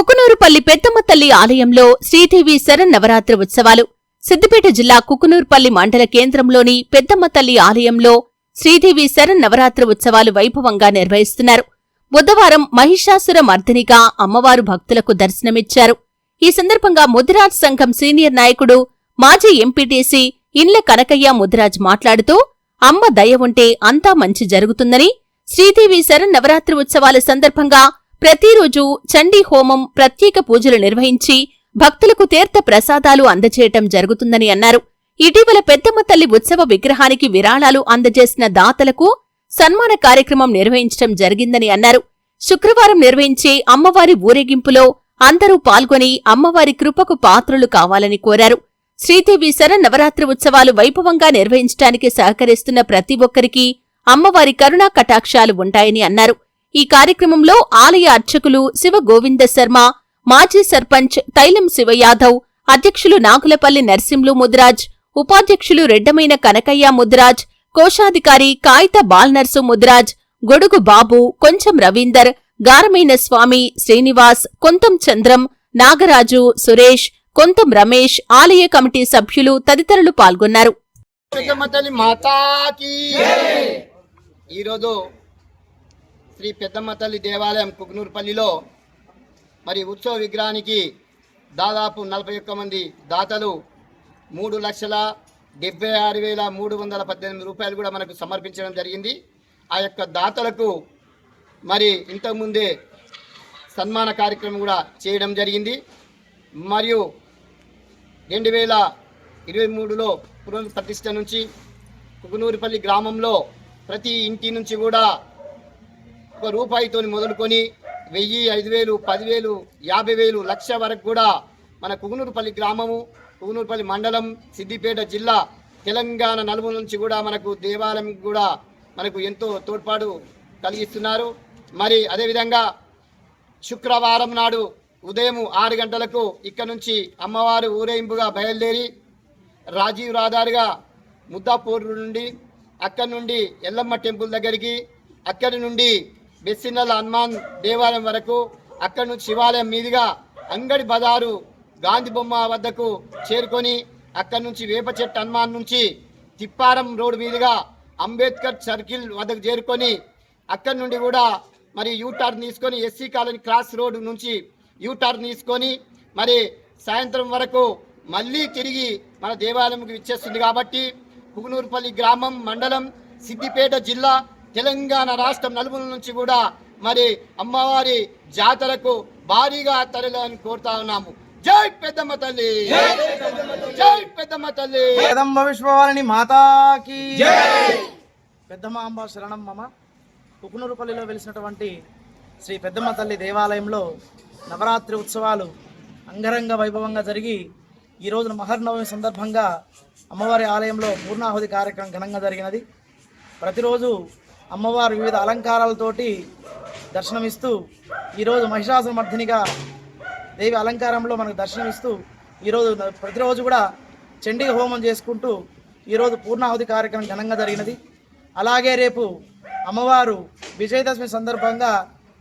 కుకునూరుపల్లి పెద్దమ్మ తల్లి ఆలయంలో శ్రీదేవి శరన్నవరాత్రి ఉత్సవాలు. సిద్దిపేట జిల్లా కుకునూరుపల్లి మండల కేంద్రంలోని పెద్దమ్మ తల్లి ఆలయంలో శ్రీదేవి శరన్నవరాత్రి ఉత్సవాలు వైభవంగా నిర్వహిస్తున్నారు. బుధవారం మహిషాసుర మర్దినిగా అమ్మవారు భక్తులకు దర్శనమిచ్చారు. ఈ సందర్భంగా ముదిరాజ్ సంఘం సీనియర్ నాయకుడు మాజీ ఎంపీటీసీ ఇండ్ల కనకయ్య ముదిరాజ్ మాట్లాడుతూ అమ్మ దయ ఉంటే అంతా మంచి జరుగుతుందని శ్రీదేవి శరన్నవరాత్రి ఉత్సవాల సందర్భంగా ప్రతిరోజు చండీ హోమం ప్రత్యేక పూజలు నిర్వహించి భక్తులకు తీర్థ ప్రసాదాలు అందజేయటం జరుగుతుందని అన్నారు. ఇటీవల పెద్దమ్మ తల్లి ఉత్సవ విగ్రహానికి విరాళాలు అందజేసిన దాతలకు సన్మాన కార్యక్రమం నిర్వహించడం జరిగిందని అన్నారు. శుక్రవారం నిర్వహించే అమ్మవారి ఊరేగింపులో అందరూ పాల్గొని అమ్మవారి కృపకు పాత్రులు కావాలని కోరారు. శ్రీదేవి శరన్నవరాత్రి ఉత్సవాలు వైభవంగా నిర్వహించడానికి సహకరిస్తున్న ప్రతి ఒక్కరికి అమ్మవారి కరుణా కటాక్షాలు ఉంటాయని అన్నారు. ఈ కార్యక్రమంలో ఆలయ అర్చకులు శివ గోవింద శర్మ మాజీ సర్పంచ్ తైలం శివయాదవ్ అధ్యక్షులు నాగులపల్లి నర్సింలు ముద్రాజ్ ఉపాధ్యక్షులు రెడ్డమైన కనకయ్య ముద్రాజ్ కోశాధికారి కాయిత బాల్నర్సు ముద్రాజ్ గొడుగు బాబు కొంచెం రవీందర్ గారమైన స్వామి శ్రీనివాస్ కొంతం చంద్రం నాగరాజు సురేష్ కొంతం రమేష్ ఆలయ కమిటీ సభ్యులు తదితరులు పాల్గొన్నారు. ఈరోజు శ్రీ పెద్దమ్మ తల్లి దేవాలయం కుగ్నూరుపల్లిలో మరి ఉత్సవ విగ్రహానికి దాదాపు నలభై ఒక్క మంది దాతలు మూడు లక్షల డెబ్బై ఆరు వేల మూడు వందల పద్దెనిమిది రూపాయలు కూడా మనకు సమర్పించడం జరిగింది. ఆ యొక్క దాతలకు మరి ఇంతకుముందే సన్మాన కార్యక్రమం కూడా చేయడం జరిగింది. మరియు రెండు వేల ఇరవై మూడులో పునః ప్రతిష్ట నుంచి కుకునూరిపల్లి గ్రామంలో ప్రతి ఇంటి నుంచి కూడా ఒక రూపాయితో మొదలుకొని వెయ్యి ఐదు వేలు పదివేలు యాభై వేలు లక్ష వరకు కూడా మన కుగునూరుపల్లి గ్రామము కుగునూరుపల్లి మండలం సిద్దిపేట జిల్లా తెలంగాణ నలుగు నుంచి కూడా మనకు దేవాలయం కూడా మనకు ఎంతో తోడ్పాటు కలిగిస్తున్నారు. మరి అదేవిధంగా శుక్రవారం నాడు ఉదయం ఆరు గంటలకు ఇక్కడ నుంచి అమ్మవారు ఊరేగింపుగా బయలుదేరి రాజీవ్ రాధారుగా ముద్దాపూర్ నుండి అక్కడి నుండి ఎల్లమ్మ టెంపుల్ దగ్గరికి అక్కడి నుండి బెస్సినల్ల హనుమాన్ దేవాలయం వరకు అక్కడి నుంచి శివాలయం మీదుగా అంగడి బజారు గాంధీ బొమ్మ వద్దకు చేరుకొని అక్కడి నుంచి వేప చెట్టు హనుమాన్ నుంచి తిప్పారం రోడ్ మీదుగా అంబేద్కర్ సర్కిల్ వద్దకు చేరుకొని అక్కడి నుండి కూడా మరి యూటర్న్ తీసుకొని ఎస్సీ కాలనీ క్రాస్ రోడ్ నుంచి యూటర్న్ తీసుకొని మరి సాయంత్రం వరకు మళ్ళీ తిరిగి మన దేవాలయంకి ఇచ్చేస్తుంది కాబట్టి కుగునూరుపల్లి గ్రామం మండలం సిద్దిపేట జిల్లా తెలంగాణ రాష్ట్రం నలుమూల నుంచి కూడా మరి అమ్మవారి జాతరకు భారీగా తరలని కోరుతా ఉన్నాము. జై పెద్దమ్మ తల్లి! జై పెద్దమ్మ తల్లి! పెదమ్మ విశ్వవారిని మాతాకి! పెద్దమ్మ అంబ శరణం మమ. కుకునూరుపల్లిలో వెలిసినటువంటి శ్రీ పెద్దమ్మ తల్లి దేవాలయంలో నవరాత్రి ఉత్సవాలు అంగరంగ వైభవంగా జరిగి ఈ రోజున మహర్నవమి సందర్భంగా అమ్మవారి ఆలయంలో పూర్ణాహుతి కార్యక్రమం ఘనంగా జరిగినది. ప్రతిరోజు అమ్మవారు వివిధ అలంకారాలతోటి దర్శనమిస్తూ ఈరోజు మహిషాసురమర్ధినిగా దేవి అలంకారంలో మనకు దర్శనమిస్తూ ఈరోజు ప్రతిరోజు కూడా చండీ హోమం చేసుకుంటూ ఈరోజు పూర్ణాహుతి కార్యక్రమం ఘనంగా జరిగినది. అలాగే రేపు అమ్మవారు విజయదశమి సందర్భంగా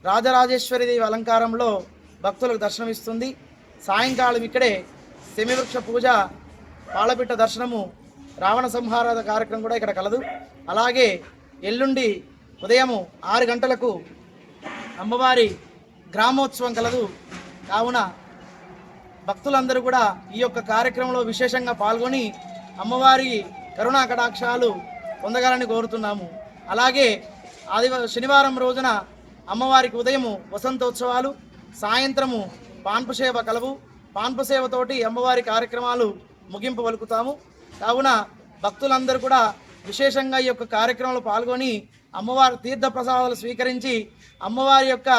రాజరాజేశ్వరి దేవి అలంకారంలో భక్తులకు దర్శనమిస్తుంది. సాయంకాలం ఇక్కడే శమివృక్ష పూజ పాలపిట్ట దర్శనము రావణ సంహార కార్యక్రమం కూడా ఇక్కడ కలదు. అలాగే ఎల్లుండి ఉదయము ఆరు గంటలకు అమ్మవారి గ్రామోత్సవం కలదు. కావున భక్తులందరూ కూడా ఈ యొక్క కార్యక్రమంలో విశేషంగా పాల్గొని అమ్మవారి కరుణా కటాక్షాలు పొందగాలని కోరుతున్నాము. అలాగే ఆదివారం శనివారం రోజున అమ్మవారికి ఉదయము వసంతోత్సవాలు సాయంత్రము పాన్పు సేవ కలవు. పాన్పు సేవతోటి అమ్మవారి కార్యక్రమాలు ముగింపు పలుకుతాము కావున భక్తులందరూ కూడా విశేషంగా ఈ యొక్క కార్యక్రమంలో పాల్గొని అమ్మవారి తీర్థ ప్రసాదాలు స్వీకరించి అమ్మవారి యొక్క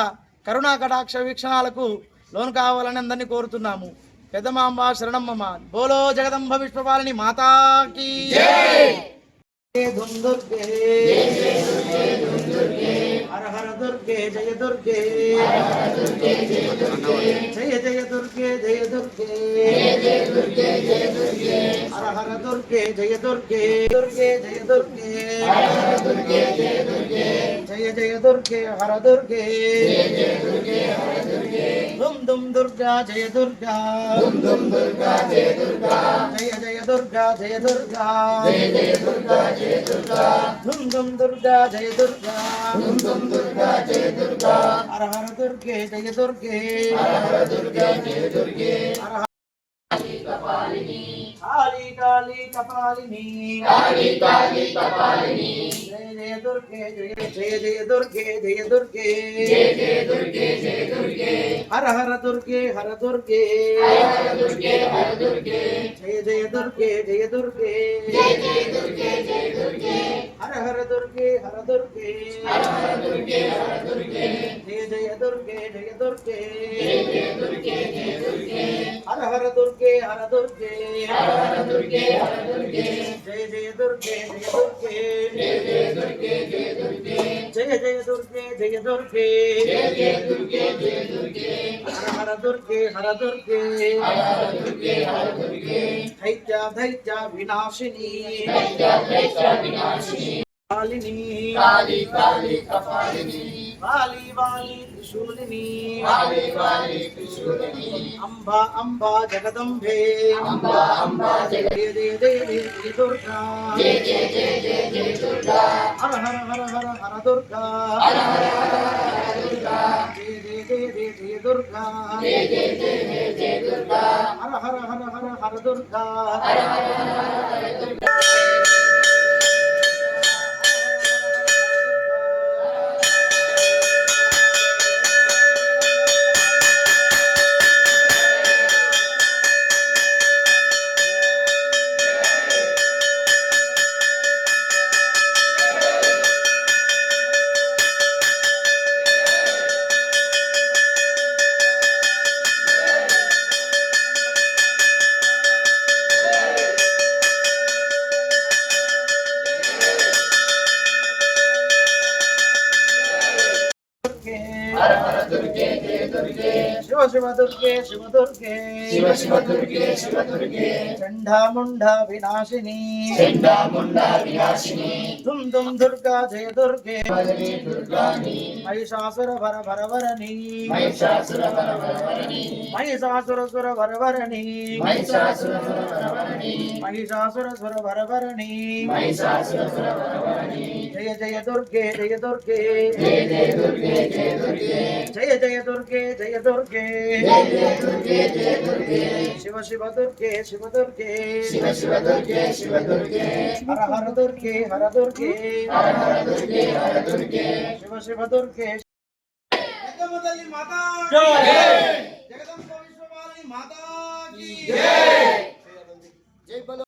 కరుణా కటాక్ష వీక్షణాలకు లోను కావాలని అందరినీ కోరుతున్నాము. పెద్దమాంబ శరణమ్మ బోలో జగదంబ విశ్వపాలని మాతాకి దుర్గే. హర హర దుర్గే జయ దుర్గే. జయ జయ దుర్గే జయ దుర్గే. హర హర దుర్గే జయ దుర్గే దుర్గే జయ దుర్గే జయ జయ దుర్గే హర దుర్గే దుమ్ దుమ్ దుర్గా జయ దుర్గా జయ జయ దుర్గా జయ దుర్గా దుమ్ దుమ్ దుర్గా జయ దుర్గా హర హర దుర్గే జయ దుర్గే హర హర కాళీ కాళీ కపాలిని జయ జయ దుర్గే జయ జయ జయ దుర్గే జయ దుర్గే హర హర దుర్గే హర దుర్గే జయ జయ దుర్గే జయ దుర్గే హర హర దుర్గే హర దుర్గే జయ జయ దుర్గే జయ దుర్గే హర హర దుర్గే హర దుర్గే జయ జయ దుర్గే జయ దుర్గే జయ జయ దుర్గే జయ దుర్గే హర హర దుర్గే హర దుర్గే దైత్య దైత్య వినాశిని కాళిని కాళి కాళి కపాలిని వాలి వాలి త్రిశూలిని వాలి వాలి త్రిశూలిని అంబ అంబ జగదంబే అంబ అంబ జయ జయ జయ జయ జయ దుర్గా జయ జయ జయ జయ జయ దుర్గా హర హర హర హర హర దుర్గా హర హర హర హర దుర్గా జయ జయ జయ జయ జయ దుర్గా జయ జయ జయ జయ జయ దుర్గా హర హర హర హర హర దుర్గా హర హర హర హర దుర్గా శివ శివ దుర్గే శివ దుర్గే శివ శివ దుర్గే శివ దుర్గే చండాముండా వినాశిని చండాముండా వినాశిని దుమ్ దుమ్ దుర్గా జయ దుర్గే మహిషాసుర భర భరవరణి మహిషాసుర భర భరవరణి మహిషాసుర సుర భరవరణి మహిషాసుర సుర భరవరణి మహిషాసుర సుర భరవరణి మహిషాసుర సుర భరవరణి జయ జయ దుర్గే జయ దుర్గే జయ జయ దుర్గే జయ దుర్గే జయ జయ దుర్గే జయ దుర్గే జయ జయ దుర్గే జయ దుర్గే శివ శివ దుర్గే శివ దుర్గే శివ శివ దుర్గే శివ దుర్గే హర హర దుర్గే హర దుర్గే హర హర దుర్గే హర దుర్గే శివ శివ దుర్గే జగదమ్మ తల్లి మాతా జగదంబ విశ్వవాణి మాతా కీ జై బలో